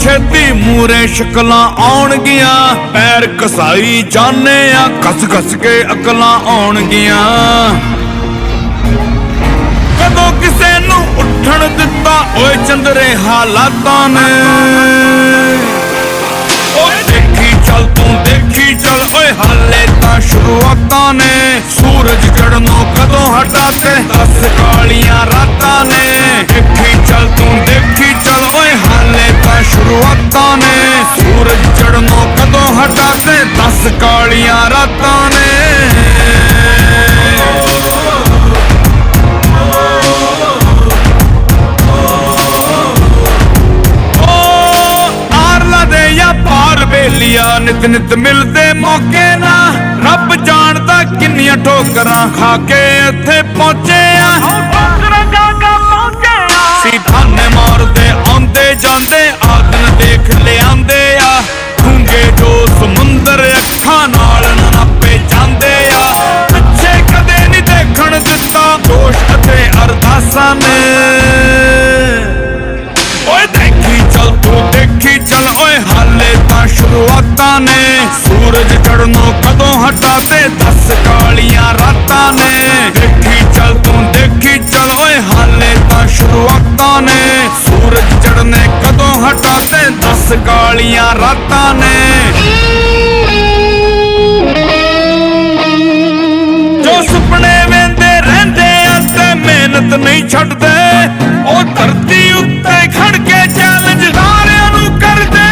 ਛੇਤੀ ਮੂਰੇ ਸ਼ਕਲਾਂ ਆਉਣਗੀਆਂ। ਪੈਰ ਕਸਾਈ ਜਾਣੇ ਆ ਘਸ ਘਸ ਕੇ ਅਕਲਾਂ ਆਉਣਗੀਆਂ। ਕਦੋਂ ਕਿਸੇ ਨੂੰ ਉੱਠਣ ਦਿੱਤਾ, ਓਏ ਚੰਦਰੇ ਹਾਲਾਤਾਂ ਨੇ। ਓਏ ਦੇਖੀ ਚੱਲ ਤੂੰ, ਦੇਖੀ ਚੱਲ, ਓਏ ਹਾਲੇ ਤਾਂ ਸ਼ੁਰੂਆਤਾਂ ਨੇ। ਸੂਰਜ ਚੜਨੋਂ ਕਦੋਂ ਹਟਾ ਤੇ ਦਸ ਕਾਲੀਆਂ ਤੇ ਦਸ ਕਾਲੀਆਂ ਰਾਤਾਂ ਨੇ। ਆਰਲਾ ਦੇ ਜਾਂ ਪਾਰ ਬੇਲੀਆ ਨਿਤ ਨਿਤ ਮਿਲਦੇ ਮੌਕੇ ਨਾ। ਰੱਬ ਜਾਣਦਾ ਕਿੰਨੀਆਂ ਠੋਕਰਾਂ ਖਾ ਕੇ ਇੱਥੇ ਪਹੁੰਚੇ ਆ। ਅਤੇ ਅਰਦਾਸਾਂ ਓਏ ਦੇਖੀ ਚੱਲ, ਤੂੰ ਦੇਖੀ ਚੱਲ, ਓਏ ਹਾਲੇ ਤਾਂ ਸ਼ੁਰੂਆਤਾਂ ਨੇ। ਸੂਰਜ ਚੜਨੋਂ ਕਦੋਂ ਹਟਾ ਤੇ ਦਸ ਕਾਲੀਆਂ ਰਾਤਾਂ ਨੇ। ਦੇਖੀ ਚੱਲ, ਤੂੰ ਦੇਖੀ ਚੱਲ, ਓਏ ਹਾਲੇ ਤਾਂ ਸ਼ੁਰੂਆਤਾਂ ਨੇ। ਸੂਰਜ ਚੜਨੇ ਕਦੋਂ ਹਟਾ ਤੇ ਦਸ ਕਾਲੀਆਂ ਰਾਤਾਂ ਨੇ। ਮਿਹਨਤ ਨਹੀਂ ਛੱਡਦੇ, ਉਹ ਧਰਤੀ ਉੱਤੇ ਖੜ ਕੇ ਚੈਲੰਜ ਸਾਰਿਆਂ ਨੂੰ ਕਰਦੇ।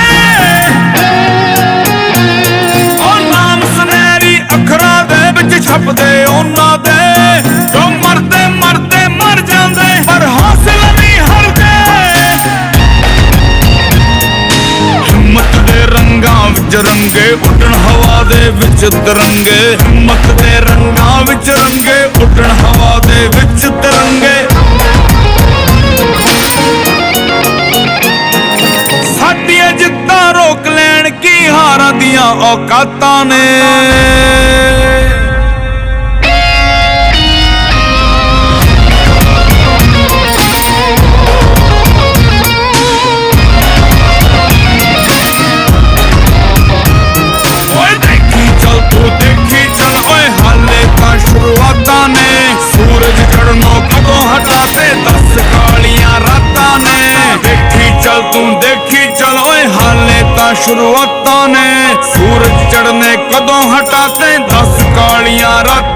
ਉਹ ਨਾਮ ਸੁਨਹਿਰੀ ਅੱਖਰਾਂ ਦੇ ਵਿੱਚ ਛਪਦੇ ਉਹਨਾਂ ਦੇ, ਜੋ ਮਰਦੇ ਮਰਦੇ, ਮਰ ਜਾਂਦੇ ਪਰ ਹੌਸਲਾ ਨਹੀਂ ਹਰਦੇ। ਹਿੰਮਤ ਦੇ ਰੰਗਾਂ ਵਿੱਚ ਰੰਗੇ, ਉੱਡਣ ਹਵਾ ਦੇ ਵਿੱਚ ਤਰੰਗੇ। ਹਿੰਮਤ ਦੇ ਰੰਗਾਂ ਵਿੱਚ ਹਾਰਾਂ ਦੀਆਂ ਔਕਾਤਾਂ ਨੇ ਓਏ ਦੇਖੀ ਸ਼ੁਰੂਆਤਾਂ ਨੇ। ਸੂਰਜ ਚੜਨੇ ਕਦੋਂ ਹਟਾ ਤੇ ਦਸ ਕਾਲੀਆਂ ਰਾਤ